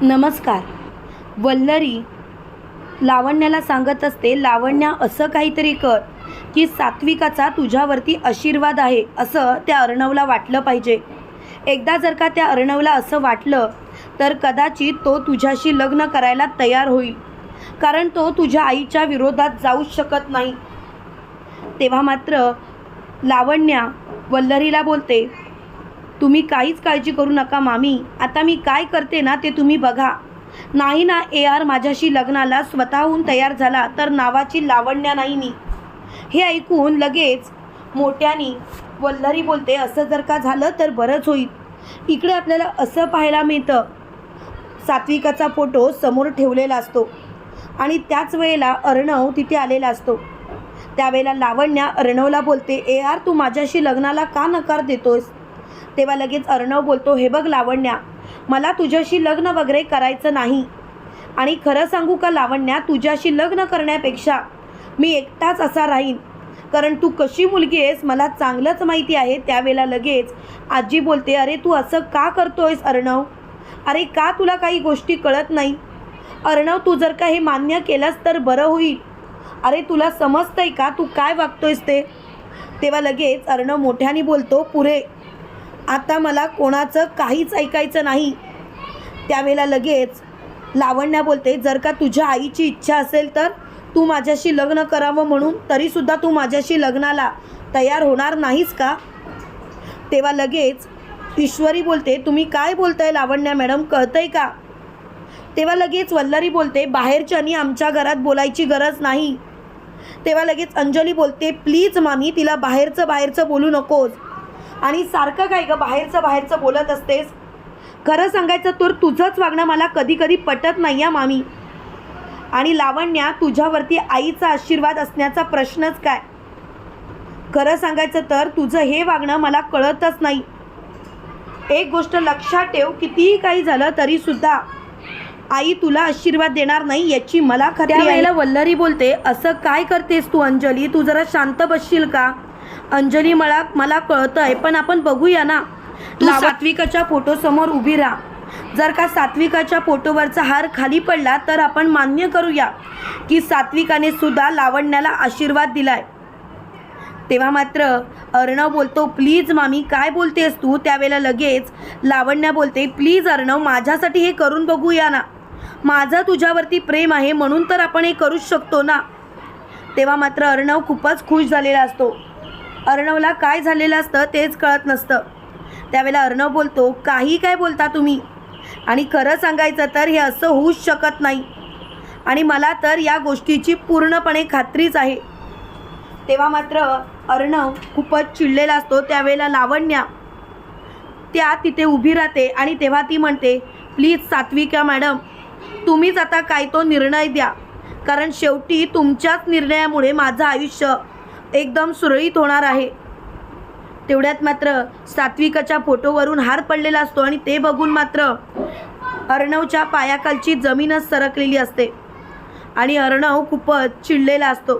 नमस्कार. वल्लरी लावण्याला सांगत असते लावण्या असं काहीतरी कर की सात्विकाचा तुझ्यावरती आशीर्वाद आहे असं त्या अर्णवला वाटलं पाहिजे. एकदा जर का त्या अर्णवला असं वाटलं तर कदाचित तो तुझ्याशी लग्न करायला तयार होईल कारण तो तुझ्या आईच्या विरोधात जाऊच शकत नाही. तेव्हा मात्र लावण्या वल्लरीला बोलते तुम्ही काहीच काळजी करू नका मामी. आता मी काय करते ना ते तुम्ही बघा. नाही ना ए आर माझ्याशी लग्नाला स्वतःहून तयार झाला तर नावाची लावण्या नाही मी. हे ऐकून लगेच मोठ्यानी वल्लरी बोलते असं जर का झालं तर बरंच होईल. इकडे आपल्याला असं पाहायला मिळतं. सात्विकाचा फोटो समोर ठेवलेला असतो. आणि त्याच वेळेला अर्णव तिथे आलेला असतो. त्यावेळेला लावण्या अर्णवला बोलते ए आर तू माझ्याशी लग्नाला का नकार देतोस तेव्हा लगेच अर्णव बोलतो हे बघ लावण्या मला तुझ्याशी लग्न वगैरे करायचं नाही. आणि खरं सांगू का लावण्या तुझ्याशी लग्न करण्यापेक्षा मी एकटाच असा राहीन. कारण तू कशी मुलगी आहेस मला चांगलंच माहिती आहे. त्यावेळेला लगेच आजी बोलते अरे तू असं का करतोयस अर्णव? अरे का तुला काही गोष्टी कळत नाही? अर्णव तू जर का हे मान्य केलंस तर बरं होईल. अरे तुला समजतंय का? तू काय वागतोयस ते? तेव्हा लगेच अर्णव मोठ्याने बोलतो पुरे आता मला कोणाचं काहीच ऐकायचं नाही. त्यावेळेला लगेच लावण्या बोलते जर का तुझ्या आईची इच्छा असेल तर तू माझ्याशी लग्न करावं म्हणून तरीसुद्धा तू माझ्याशी लग्नाला तयार होणार नाहीस का? तेव्हा लगेच ईश्वरी बोलते तुम्ही काय बोलताय लावण्या मॅडम कळतंय का? तेव्हा लगेच वल्लरी बोलते बाहेरच्यानी आमच्या घरात बोलायची गरज नाही. तेव्हा लगेच अंजली बोलते प्लीज मामी तिला बाहेरचं बाहेरचं बोलू नकोस. आणि सारखं काय गं? बाहेरचं बाहेरचं बोलत असतेस. खरं सांगायचं तर तुझंच वागणं मला कधी कधी पटत नाही या मामी. आणि लावण्या तुझ्यावरती आईचा आशीर्वाद असण्याचा प्रश्नच काय? खरं सांगायचं तर तुझं हे वागणं मला कळतच नाही. एक गोष्ट लक्षात ठेव कितीही काही झालं तरी सुद्धा आई तुला आशीर्वाद देणार नाही याची मला खात्री आहे. वल्लरी बोलते असं काय करतेस तू अंजली? तू जरा शांत बसशील का? अंजली मला मला कळतंय पण आपण बघूया ना. तू सात्विकाच्या फोटो समोर उभी राहा. जर का सात्विकाच्या फोटोवरचा हार खाली पडला तर आपण मान्य करूया की सात्विकाने सुद्धा लावण्याला आशीर्वाद दिलाय. तेव्हा मात्र अर्णव बोलतो प्लीज मामी काय बोलतेस तू? त्यावेळेला लगेच लावण्या बोलते प्लीज अर्णव माझ्यासाठी हे करून बघूया ना. माझं तुझ्यावरती प्रेम आहे म्हणून तर आपण हे करूच शकतो ना. तेव्हा मात्र अर्णव खूपच खुश झालेला असतो. अर्णवला काय झालेलं असतं तेच कळत नसतं. त्यावेळेला अर्णव बोलतो काही काय बोलता तुम्ही? आणि खरं सांगायचं तर हे असं होऊच शकत नाही. आणि मला तर या गोष्टीची पूर्णपणे खात्रीच आहे. तेव्हा मात्र अर्णव खूपच चिडलेला असतो त्यावेळेला लावण्या त्या तिथे उभी राहते आणि तेव्हा ती म्हणते प्लीज सात्विका मॅडम तुम्हीच आता काय तो निर्णय द्या. कारण शेवटी तुमच्याच निर्णयामुळे माझं आयुष्य एकदम सुरळीत होणार आहे. तेवढ्यात मात्र सात्विकाच्या फोटोवरून हार पडलेला असतो आणि ते बघून मात्र अर्णवच्या पायाखालची जमीनच सरकलेली असते आणि अर्णव खूपच चिडलेला असतो.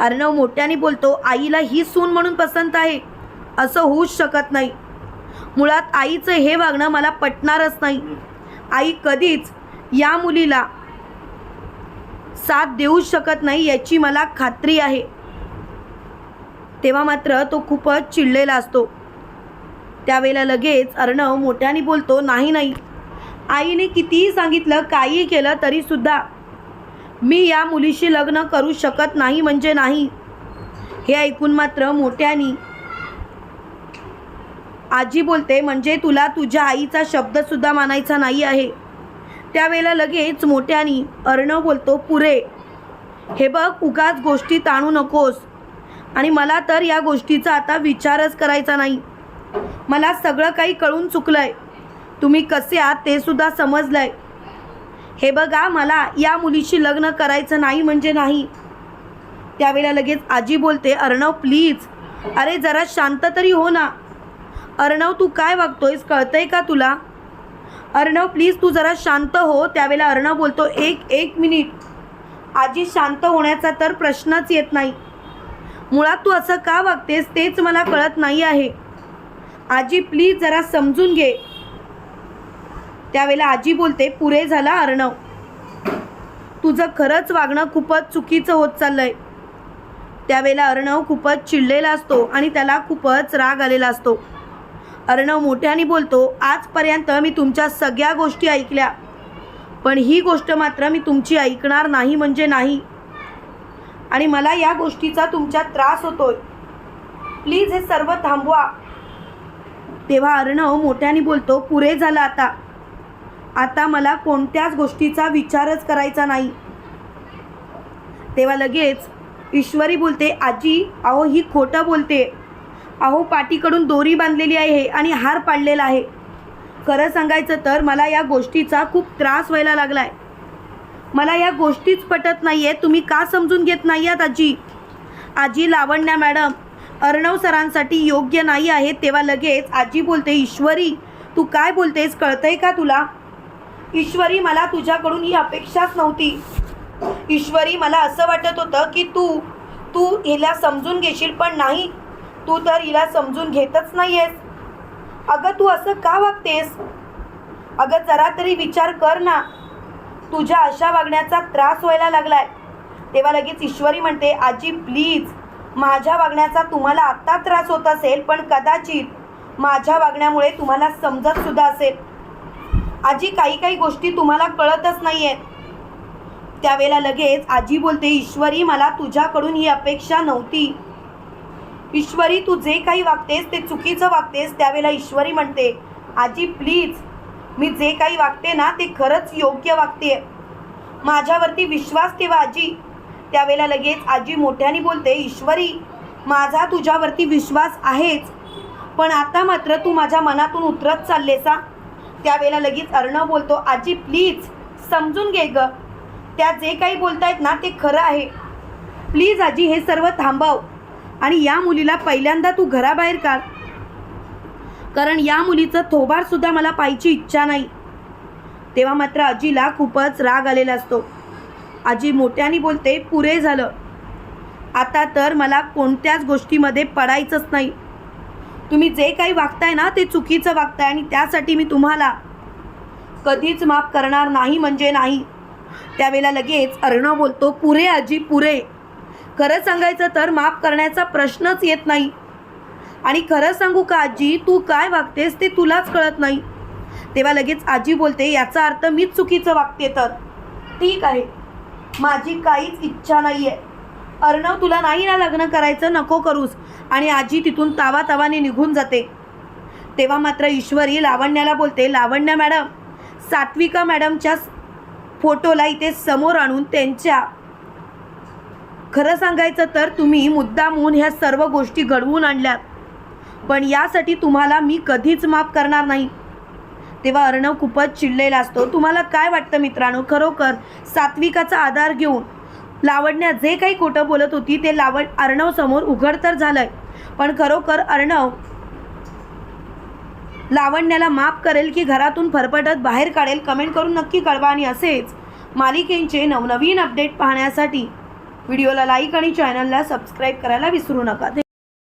अर्णव मोठ्याने बोलतो आईला ही सून म्हणून पसंत आहे. असं होऊच शकत नाही. मुळात आईचं हे वागणं मला पटणारच नाही. आई कधीच या मुलीला साथ देऊच शकत नाही याची मला खात्री आहे. तेव्हा मात्र तो खूपच चिडलेला असतो. त्यावेळेला लगेच अर्णव मोठ्याने बोलतो नाही नाही. आईने कितीही सांगितलं काहीही केलं तरीसुद्धा मी या मुलीशी लग्न करू शकत नाही म्हणजे नाही. हे ऐकून मात्र मोठ्यानी आजी बोलते म्हणजे तुला तुझ्या आईचा शब्दसुद्धा मानायचा नाही आहे. त्यावेळेला लगेच मोठ्यानी अर्णव बोलतो पुरे हे बघ उगाच गोष्टी ताणू नकोस. आणि मला तर या गोष्टीचा आता विचारच करायचा नाही. मला सगळं काही कळून चुकलं आहे तुम्ही कसे आहात ते सुद्धा आहे हे बघा मला या मुलीशी लग्न करायचं नाही म्हणजे नाही. त्यावेळेला लगेच आजी बोलते अर्णव प्लीज. अरे जरा शांत तरी हो ना. अर्णव तू काय वागतोयस? कळतंय का तुला? अर्णव प्लीज तू जरा शांत हो. त्यावेळेला अर्णव बोलतो एक एक मिनिट. आजी शांत होण्याचा तर प्रश्नच येत नाही. मुळात तू असं का वागतेस तेच मला कळत नाही आहे. आजी प्लीज जरा समजून घे. त्यावेळेला आजी बोलते पुरे झाला अर्णव. तुझं खरंच वागणं खूपच चुकीचं होत चाललंय. त्यावेळेला अर्णव खूपच चिडलेला असतो आणि त्याला खूपच राग आलेला असतो. अर्णव मोठ्याने बोलतो आजपर्यंत मी तुमच्या सगळ्या गोष्टी ऐकल्या. पण ही गोष्ट मात्र मी तुमची ऐकणार नाही म्हणजे नाही. आणि मला या गोष्टीचा तुमच्या त्रास होतोय. प्लीज हे सर्व थांबवा. तेव्हा अर्णव मोठ्याने बोलतो पुरे झालं आता. आता मला कोणत्याच गोष्टीचा विचारच करायचा नाही. तेव्हा लगेच ईश्वरी बोलते आजी अहो ही खोटं बोलते. अहो पाठीकडून दोरी बांधलेली आहे आणि हार पाडलेला आहे. खरं सांगायचं तर मला या गोष्टीचा खूप त्रास व्हायला लागला आहे मला या गोष्टीच पटत नाही आहे तुम्ही का समजून घेत नाही आहात आजी? आजी लावण्या मॅडम अर्णव सरांसाठी योग्य नाही आहे तेव्हा लगेच आजी बोलते ईश्वरी तू काय बोलतेस कळतंय का तुला? ईश्वरी मला तुझ्याकडून ही अपेक्षाच नव्हती. ईश्वरी मला असं वाटत होतं की तू तू हिला समजून घेशील पण नाही. तू तर हिला समजून घेतच नाही आहेस अगं तू असं का वागतेस? अगं जरा तरी विचार कर ना. तुझ्या अशा वागण्याचा त्रास व्हायला लागलाय. तेव्हा लगेच ईश्वरी म्हणते आजी प्लीज माझ्या वागण्याचा तुम्हाला आत्ता त्रास होत असेल पण कदाचित माझ्या वागण्यामुळे तुम्हाला समजत सुद्धा असेल. आजी काही काही गोष्टी तुम्हाला कळतच नाही आहेत त्यावेळेला लगेच आजी बोलते ईश्वरी मला तुझ्याकडून ही अपेक्षा नव्हती. ईश्वरी तू जे काही वागतेस ते चुकीचं वागतेस. त्यावेळेला ईश्वरी म्हणते आजी प्लीज मी जे काही वागते ना ते खरंच योग्य वागते. माझ्यावरती विश्वास ठेवा आजी. त्यावेळेला लगेच आजी मोठ्याने बोलते ईश्वरी माझा तुझ्यावरती विश्वास आहेच पण आता मात्र तू माझ्या मनातून उतरत चाललेसा. त्यावेळेला लगेच अर्णव बोलतो आजी प्लीज समजून घे ग. त्या जे काही बोलतायत ना ते खरं आहे. प्लीज आजी हे सर्व थांबव. आणि या मुलीला पहिल्यांदा तू घराबाहेर काढ. कारण या मुलीचं थोबार सुद्धा मला पाहायची इच्छा नाही. तेव्हा मात्र आजीला खूपच राग आलेला असतो. आजी मोठ्याने बोलते पुरे झालं. आता तर मला कोणत्याच गोष्टीमध्ये पडायचंच नाही. तुम्ही जे काही वागताय ना ते चुकीचं वागताय आणि त्यासाठी मी तुम्हाला कधीच माफ करणार नाही म्हणजे नाही. त्यावेळेला लगेच अर्णव बोलतो पुरे आजी पुरे. खरं सांगायचं तर माफ करण्याचा प्रश्नच येत नाही. आणि खरं सांगू का आजी? तू काय वागतेस ते तुलाच कळत नाही. तेव्हा लगेच आजी बोलते याचा अर्थ मीच चुकीचं वागते तर. ठीक आहे. माझी काहीच इच्छा नाही आहे अर्णव तुला नाही ना लग्न करायचं? नको करूस. आणि आजी तिथून तावा तावाने निघून जाते. तेव्हा मात्र ईश्वरी लावण्याला बोलते लावण्या मॅडम सात्विका मॅडमच्या फोटोला इथे समोर आणून त्यांच्या खरं सांगायचं तर तुम्ही मुद्दामून ह्या सर्व गोष्टी घडवून आणल्यात. पण यासाठी तुम्हाला मी कधीच माफ करणार नाही. तेव्हा अर्णव खूपच चिडलेला असतो. तुम्हाला काय वाटतं मित्रांनो? खरोखर सात्विकाचा आधार घेऊन लावण्या जे काही खोटं बोलत होती ते लावण अर्णव समोर उघड तर झालंय. पण खरोखर अर्णव लावण्याला माफ करेल की घरातून फरफटत बाहेर काढेल कमेंट करून नक्की कळवा आणि असेच मालिकेंचे नवनवीन अपडेट पाहण्यासाठी व्हिडिओला लाईक आणि चॅनलला सबस्क्राईब करायला विसरू नका.